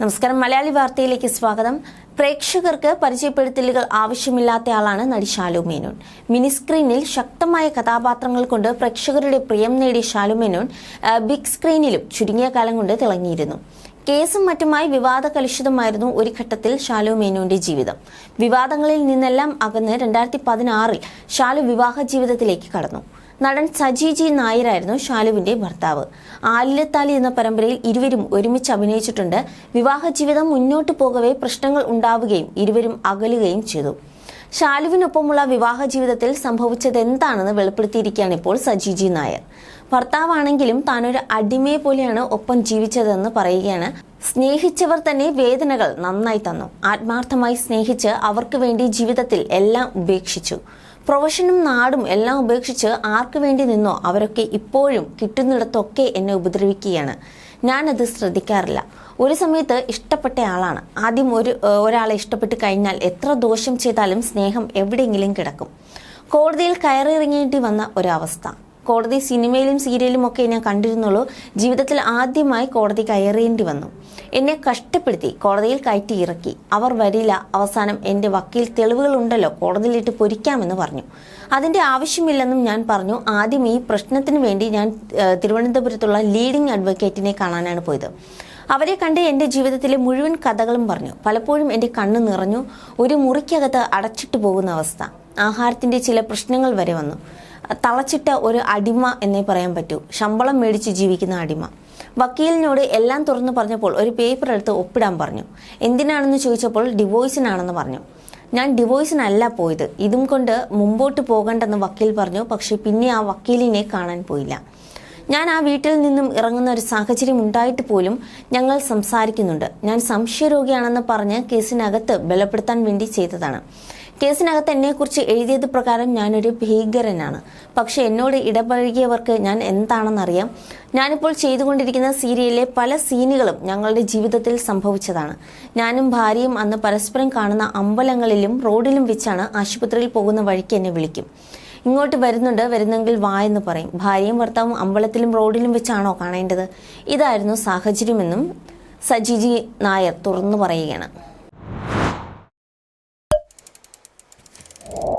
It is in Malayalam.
നമസ്കാരം. മലയാളി വാർത്തയിലേക്ക് സ്വാഗതം. പ്രേക്ഷകർക്ക് പരിചയപ്പെടുത്തലുകൾ ആവശ്യമില്ലാത്ത ആളാണ് നടി ഷാലു മേനോൻ. മിനി സ്ക്രീനിൽ ശക്തമായ കഥാപാത്രങ്ങൾ കൊണ്ട് പ്രേക്ഷകരുടെ പ്രിയം നേടിയ ശാലു മേനോൻ ബിഗ് സ്ക്രീനിലും ചുരുങ്ങിയ കാലം കൊണ്ട് തിളങ്ങിയിരുന്നു. കേസും മറ്റുമായി വിവാദ കലുഷിതമായിരുന്നു ഒരു ഘട്ടത്തിൽ ഷാലു മേനോന്റെ ജീവിതം. വിവാദങ്ങളിൽ നിന്നെല്ലാം അകന്ന് രണ്ടായിരത്തി പതിനാറിൽ ഷാലു വിവാഹ ജീവിതത്തിലേക്ക് കടന്നു. നടൻ സജി ജി നായരായിരുന്നു ഷാലുവിന്റെ ഭർത്താവ്. ആലിലത്താലി എന്ന പരമ്പരയിൽ ഇരുവരും ഒരുമിച്ച് അഭിനയിച്ചിട്ടുണ്ട്. വിവാഹ ജീവിതം മുന്നോട്ട് പോകവേ പ്രശ്നങ്ങൾ ഉണ്ടാവുകയും ഇരുവരും അകലുകയും ചെയ്തു. ഷാലുവിനൊപ്പമുള്ള വിവാഹ ജീവിതത്തിൽ സംഭവിച്ചത് എന്താണെന്ന് വെളിപ്പെടുത്തിയിരിക്കുകയാണ് ഇപ്പോൾ സജി ജി നായർ. ഭർത്താവാണെങ്കിലും താനൊരു അടിമയെ പോലെയാണ് ഒപ്പം ജീവിച്ചതെന്ന് പറയുകയാണ്. സ്നേഹിച്ചവർ തന്നെ വേദനകൾ നന്നായി തന്നു. ആത്മാർത്ഥമായി സ്നേഹിച്ച് അവർക്ക് വേണ്ടി ജീവിതത്തിൽ എല്ലാം ഉപേക്ഷിച്ചു. പ്രൊഫഷനും നാടും എല്ലാം ഉപേക്ഷിച്ച് ആർക്ക് വേണ്ടി നിന്നോ അവരൊക്കെ ഇപ്പോഴും കിട്ടുന്നിടത്തൊക്കെ എന്നെ ഉപദ്രവിക്കുകയാണ്. ഞാനത് ശ്രദ്ധിക്കാറില്ല. ഒരു സമയത്ത് ഇഷ്ടപ്പെട്ട ആളാണ്. ആദ്യം ഒരു ഒരാളെ ഇഷ്ടപ്പെട്ട് കഴിഞ്ഞാൽ എത്ര ദോഷം ചെയ്താലും സ്നേഹം എവിടെയെങ്കിലും കിടക്കും. കോടതിയിൽ കയറിയിറങ്ങേണ്ടി വന്ന ഒരവസ്ഥ. കോടതി സിനിമയിലും സീരിയലും ഒക്കെ ഞാൻ കണ്ടിരുന്നുള്ളൂ. ജീവിതത്തിൽ ആദ്യമായി കോടതി കയറേണ്ടി വന്നു. എന്നെ കഷ്ടപ്പെടുത്തി കോടതിയിൽ കയറ്റി ഇറക്കി. അവർ വരില്ല. അവസാനം എന്റെ വക്കീൽ തെളിവുകളുണ്ടല്ലോ. കോടതിയിലിട്ട് പൊരിക്കാമെന്ന് പറഞ്ഞു. അതിന്റെ ആവശ്യമില്ലെന്നും ഞാൻ പറഞ്ഞു. ആദ്യം ഈ പ്രശ്നത്തിന് വേണ്ടി ഞാൻ തിരുവനന്തപുരത്തുള്ള ലീഡിംഗ് അഡ്വക്കേറ്റിനെ കാണാനാണ് പോയത്. അവരെ കണ്ട് എന്റെ ജീവിതത്തിലെ മുഴുവൻ കഥകളും പറഞ്ഞു. പലപ്പോഴും എന്റെ കണ്ണ് നിറഞ്ഞു. ഒരു മുറിക്കകത്ത് അടച്ചിട്ട് പോകുന്ന അവസ്ഥ. ആഹാരത്തിന്റെ ചില പ്രശ്നങ്ങൾ വരെ വന്നു. തളച്ചിട്ട ഒരു അടിമ എന്നേ പറയാൻ പറ്റൂ. ശമ്പളം മേടിച്ച് ജീവിക്കുന്ന അടിമ. വക്കീലിനോട് എല്ലാം തുറന്നു പറഞ്ഞപ്പോൾ ഒരു പേപ്പർ എടുത്ത് ഒപ്പിടാൻ പറഞ്ഞു. എന്തിനാണെന്ന് ചോദിച്ചപ്പോൾ ഡിവോഴ്സിനാണെന്ന് പറഞ്ഞു. ഞാൻ ഡിവോഴ്സിനല്ല പോയത്. ഇതും കൊണ്ട് മുമ്പോട്ട് പോകണ്ടെന്ന് വക്കീൽ പറഞ്ഞു. പക്ഷേ പിന്നെ ആ വക്കീലിനെ കാണാൻ പോയില്ല. ഞാൻ ആ വീട്ടിൽ നിന്നും ഇറങ്ങുന്ന ഒരു സാഹചര്യം ഉണ്ടായിട്ട് പോലും ഞങ്ങൾ സംസാരിക്കുന്നുണ്ട്. ഞാൻ സംശയരോഗിയാണെന്ന് പറഞ്ഞ് കേസിനകത്ത് ബലപ്പെടുത്താൻ വേണ്ടി ചെയ്തതാണ്. കേസിനകത്ത് എന്നെക്കുറിച്ച് എഴുതിയത് പ്രകാരം ഞാനൊരു ഭീകരനാണ്. പക്ഷെ എന്നോട് ഇടപഴകിയവർക്ക് ഞാൻ എന്താണെന്നറിയാം. ഞാനിപ്പോൾ ചെയ്തുകൊണ്ടിരിക്കുന്ന സീരിയലിലെ പല സീനുകളും ഞങ്ങളുടെ ജീവിതത്തിൽ സംഭവിച്ചതാണ്. ഞാനും ഭാര്യയും അന്ന് പരസ്പരം കാണുന്ന അമ്പലങ്ങളിലും റോഡിലും വെച്ചാണ് ആശുപത്രിയിൽ പോകുന്ന വഴിക്ക് എന്നെ വിളിക്കും. ഇങ്ങോട്ട് വരുന്നുണ്ട് വരുന്നെങ്കിൽ വാ എന്ന് പറയും. ഭാര്യയും ഭർത്താവും അമ്പലത്തിലും റോഡിലും വെച്ചാണോ കാണേണ്ടത്? ഇതായിരുന്നു സാഹചര്യമെന്നും സജിജി നായർ തുറന്നു പറയുകയാണ്. you